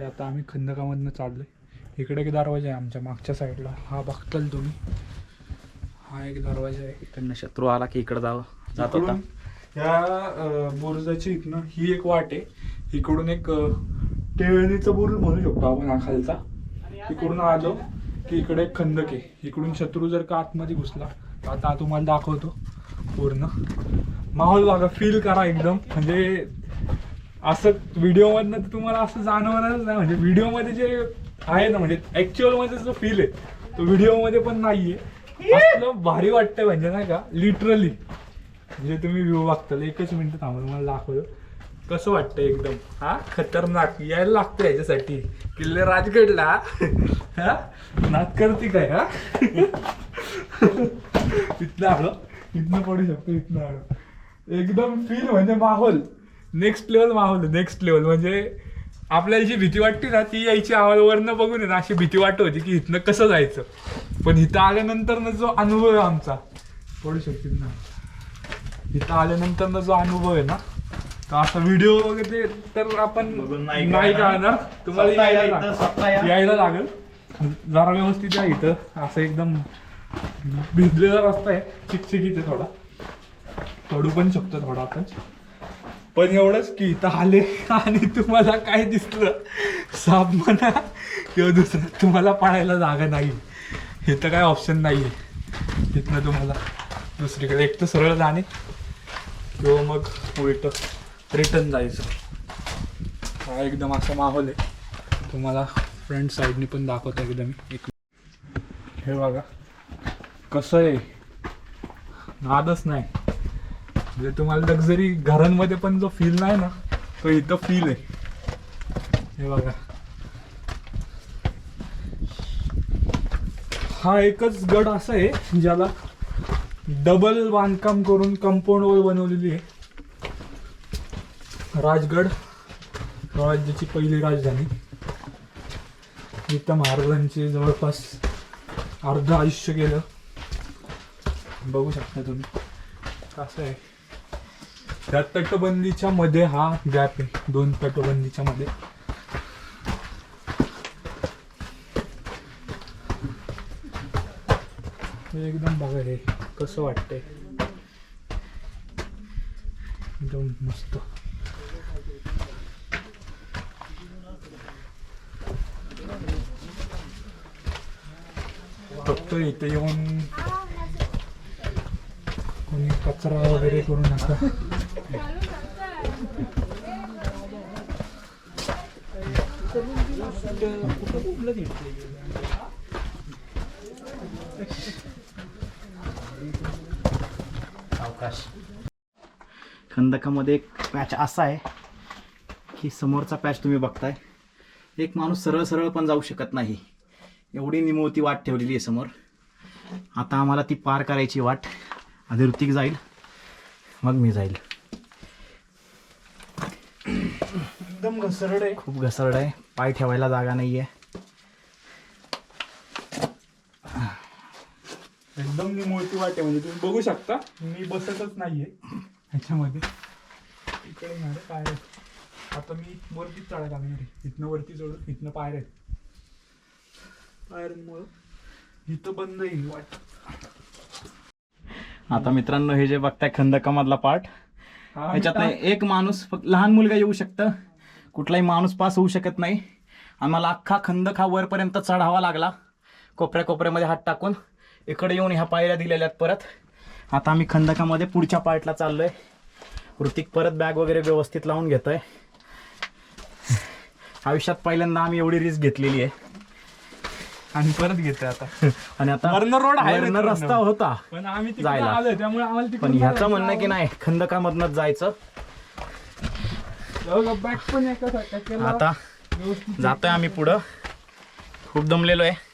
हे आता आम्ही खंदकामधनं चाललोय. इकडे एक दरवाजा आहे आमच्या मागच्या साईडला. हा बघताल तुम्ही. हा एक दरवाजा आहे. इकडनं शत्रू आला की इकडं जावं. जात होता ह्या अं, बुरुजाची इथनं ही एक वाट आहे. इकडून एक टेळणीचं बुरुज म्हणू शकतो आपण खालचा. इकडून आलो की इकडे एक खंदक आहे. इकडून शत्रू जर का आतमध्ये घुसला तर आता तुम्हाला दाखवतो पूर्ण. माहोल बघा फील करा एकदम. म्हणजे असं व्हिडिओमधनं तर तुम्हाला असं जाणवणारच नाही. म्हणजे व्हिडिओमध्ये जे आहे ना म्हणजे ऍक्च्युअलमध्ये जो फील आहे तो व्हिडिओमध्ये पण नाहीये. असलं भारी वाटतंय म्हणजे नाही का लिटरली म्हणजे तुम्ही व्ह्यू बघताल. एकच मिनिट थांबून तुम्हाला दाखवलं कसं वाटतं एकदम? हा? खतरनाक. यायला लागतं याच्यासाठी. किल्ले राजगडला. हा? नात करते काय हा? इथलं आलो. इथनं पडू शकतो इथनं आलो. एकदम फील म्हणजे माहोल. नेक्स्ट लेवल माहोल नेक्स्ट लेवल म्हणजे आपल्याला जी भीती वाटते ना ती यायची आवाजवरनं बघून आहे ना अशी भीती वाटत होती की इथनं कसं जायचं? पण इथं आल्यानंतर ना जो अनुभव आहे आमचा पडू शकतील ना. इथं आल्यानंतर जो अनुभव आहे ना तर असा व्हिडिओ वगैरे तर आपण नाही. कळणार तुम्हाला यायला. यायला लागेल. जरा व्यवस्थित या इथं. असं एकदम भिजलेला रस्ता आहे. चिकचिकीत आहे थोडा. पडू पण शकतो थोडा आपण. पण एवढंच की इथं आले आणि तुम्हाला काय दिसलं? साप म्हणा किंवा दुसरं तुम्हाला पाळायला जागा नाही. इथं काय ऑप्शन नाही आहे इथनं तुम्हाला दुसरीकडे. एक तर सरळ जाणे किंवा मग उलट रिटर्न जायचं. हा एकदम असा माहोल आहे. तुम्हाला फ्रंट साईडने पण दाखवतो एकदम. एक हे बघा. कसं आहे? नादच नाही. म्हणजे तुम्हाला लक्झरी घरांमध्ये पण जो फील नाही ना तो इथं फील आहे. हे बघा. हा एकच गड असा आहे ज्याला डबल बांधकाम करून कंपाऊंड वॉल बनवलेली आहे. राजगड राज्याची पहिली राजधानी. इथं महाराजांचे जवळपास अर्ध आयुष्य गेलं. बघू शकता तुम्ही. कसं आहे. त्या तटबंदीच्या मध्ये हा गॅप आहे. दोन तटबंदीच्या मध्ये. एकदम बघा हे कसं वाटतंय. एकदम मस्त. फक्त इथे येऊन कोणी कचरा वगैरे करू नका. अवकाश. खंदकामध्ये एक पॅच असा आहे की समोरचा पॅच तुम्ही बघताय. एक माणूस सरळ सरळ पण जाऊ शकत नाही. एवढी निमोती वाट ठेवलेली आहे समोर. आता आम्हाला ती पार करायची वाट. आधी ऋतिक जाईल मग मी जाईल. एकदम घसरड आहे. खूप घसरड आहे. पाय ठेवायला जागा नाही आहे एकदम निमोळती वाटे म्हणजे तुम्ही बघू शकता मी बसतच नाहीये. ह्याच्यामध्ये. इकडे नाही आहेत. आता मी वरतीच चढायला लागणार आहे. इथनं वरती चढून इथनं पायऱ्या आहेत. पायऱ्यांमुळं इथं बंद येईल वाट. आता मित्रांनो हे जे बघताय खंदकामधला पार्ट ह्याच्यात एक माणूस फक्त लहान मुलगा येऊ शकतं. कुठलाही माणूस पास होऊ शकत नाही. आम्हाला अख्खा खंदक हा वरपर्यंत चढावा लागला. कोपऱ्या कोपऱ्यामध्ये हात टाकून इकडे येऊन ह्या पायऱ्या दिलेल्या आहेत परत. आता आम्ही खंदकामध्ये पुढच्या पार्टला चाललोय. ऋतिक परत बॅग वगैरे व्यवस्थित लावून घेतोय. आयुष्यात पहिल्यांदा आम्ही एवढी रिस्क घेतलेली आहे. आणि परत घेतोय आता. आणि आता वरनं रोड आहे वरनं मित्रांनो. रस्ता होता. पण आम्ही तिकडे जायला. आलोय त्यामुळे आम्हाला पण ह्याचं म्हणणं की नाही खंदकामधनच जायचं. बॅग पण एका आता व्यवस्थित जातोय आम्ही पुढं. खूप दमलेलो आहे.